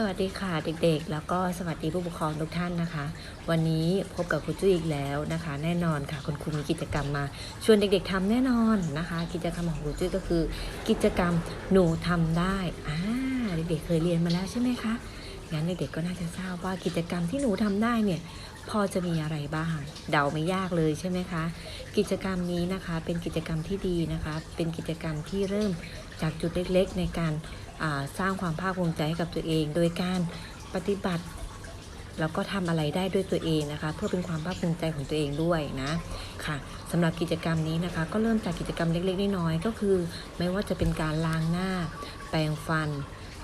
สวัสดีค่ะเด็กๆ แล้วก็สวัสดีผู้ปกครองทุกท่านนะคะ วันนี้พบกับครูจุ้ยอีกแล้วนะคะ แน่นอนค่ะคุณครูมีกิจกรรมมาชวนเด็กๆทำแน่นอนนะคะ กิจกรรมของครูจุ้ยก็คือ กิจกรรมหนูทำได้อ่าเด็กๆเคยเรียนมาแล้วใช่ไหมคะ งั้นเด็กๆก็น่าจะทราบว่ากิจกรรมที่หนูทำได้เนี่ยพอจะมีอะไรบ้าง เดาไม่ยากเลยใช่ไหมคะ กิจกรรมนี้นะคะเป็นกิจกรรมที่ดีนะคะ เป็นกิจกรรมที่เริ่มจากจุดเล็กๆ ในการสร้างความภาคภูมิใจให้กับตัวเอง โดยการปฏิบัติแล้วก็ทำอะไรได้ด้วยตัวเองนะคะ เพื่อเป็นความภาคภูมิใจของตัวเองด้วยนะค่ะสำหรับกิจกรรมนี้นะคะ ก็เริ่มจากกิจกรรมเล็กๆน้อยๆก็คือ ไม่ว่าจะเป็นการล้างหน้า แปรงฟัน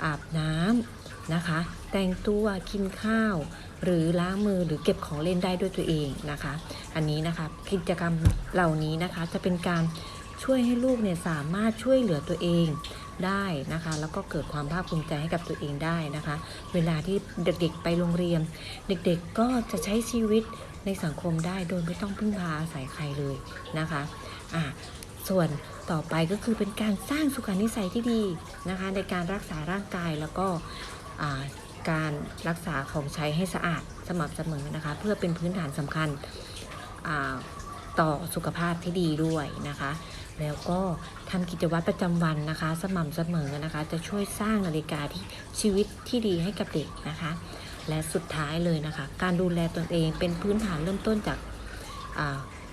อาบน้ำ นะคะ แต่งตัวกินข้าว หรือล้างมือหรือเก็บของเล่นได้ด้วยตัวเองนะคะ อันนี้นะคะกิจกรรมเหล่านี้นะคะจะเป็นการช่วยให้ลูกเนี่ยสามารถช่วยเหลือตัวเองได้นะคะ แล้วก็เกิดความภาคภูมิใจให้กับตัวเองได้นะคะ เวลาที่เด็กๆไปโรงเรียน เด็กๆก็จะใช้ชีวิตในสังคมได้โดยไม่ต้องพึ่งพาอาศัยใครเลยนะคะอะส่วนต่อไปก็คือเป็นการสร้างสุขนิสัยที่ดีนะคะ ในการรักษาร่างกายแล้วก็ การรักษาของใช้ให้สะอาดสม่ำเสมอนะคะ เพื่อเป็นพื้นฐานสำคัญต่อสุขภาพที่ดีด้วยนะคะ แล้วก็ทำกิจวัตรประจำวันนะคะ สม่ำเสมอนะคะ จะช่วยสร้างนาฬิกาที่ชีวิตที่ดีให้กับเด็กนะคะ และสุดท้ายเลยนะคะ การดูแลตนเองเป็นพื้นฐานเริ่มต้นจาก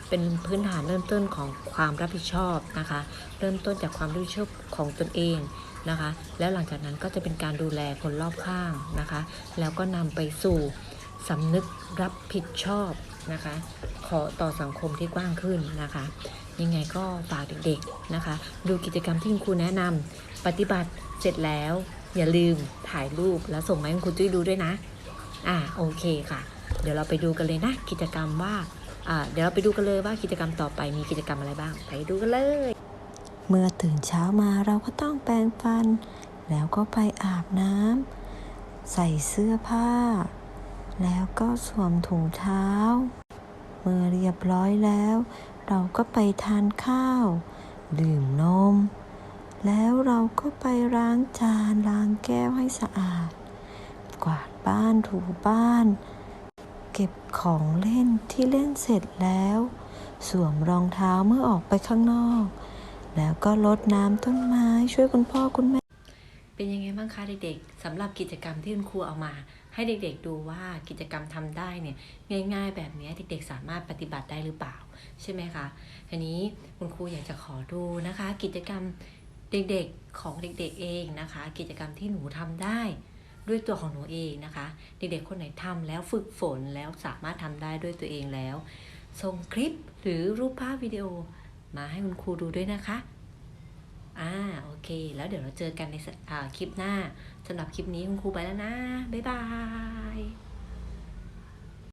เป็นพื้นฐานเริ่มต้นของความรับผิดชอบนะคะ เริ่มต้นจากความรับผิดชอบของตนเองนะคะ แล้วหลังจากนั้นก็จะเป็นการดูแลคนรอบข้างนะคะ แล้วก็นำไปสู่สำนึกรับผิดชอบนะคะ ขอต่อสังคมที่กว้างขึ้นนะคะ ยังไงก็ฝากเด็กๆนะคะ ดูกิจกรรมที่คุณครูแนะนำปฏิบัติเสร็จแล้ว อย่าลืมถ่ายรูปแล้วส่งมาให้คุณครูจุ้ยดูด้วยนะ อ่าโอเคค่ะ เดี๋ยวเราไปดูกันเลยนะกิจกรรมว่า เดี๋ยวเราไปดูกันเลยว่ากิจกรรมต่อไปมีกิจกรรมอะไรบ้าง ไปดูกันเลย เมื่อตื่นเช้ามาเราก็ต้องแปรงฟัน แล้วก็ไปอาบน้ำใส่เสื้อผ้า แล้วก็สวมถุงเท้า เมื่อเรียบร้อยแล้ว เราก็ไปทานข้าว ดื่มนม แล้วเราก็ไปล้างจานล้างแก้วให้สะอาด กวาดบ้านถูบ้านเก็บของเล่นที่เล่นเสร็จแล้ว สวมรองเท้าเมื่อออกไปข้างนอก แล้วก็รดน้ำต้นไม้ช่วยคุณพ่อคุณแม่ เป็นยังไงบ้างคะเด็กๆสำหรับกิจกรรมที่คุณครูเอามา ให้เด็กๆดูว่ากิจกรรมทำได้เนี่ยง่าย ๆ แบบนี้เด็กๆ สามารถปฏิบัติได้หรือเปล่า ใช่ไหมคะทีนี้คุณครูอยากจะขอดูนะคะ กิจกรรมเด็กๆของเด็กๆเองนะคะ กิจกรรมที่หนูทำได้ ด้วยตัวของหนูเองนะคะ เด็กๆคนไหนทำแล้วฝึกฝนแล้วสามารถทำได้ด้วยตัวเองแล้ว ส่งคลิปหรือรูปภาพวิดีโอมาให้คุณครูดูด้วยนะคะอ่าโอเค แล้วเดี๋ยวเราเจอกันในอ่าคลิปหน้าสำหรับคลิปนี้คุณครูไปแล้วนะ บ๊ายบาย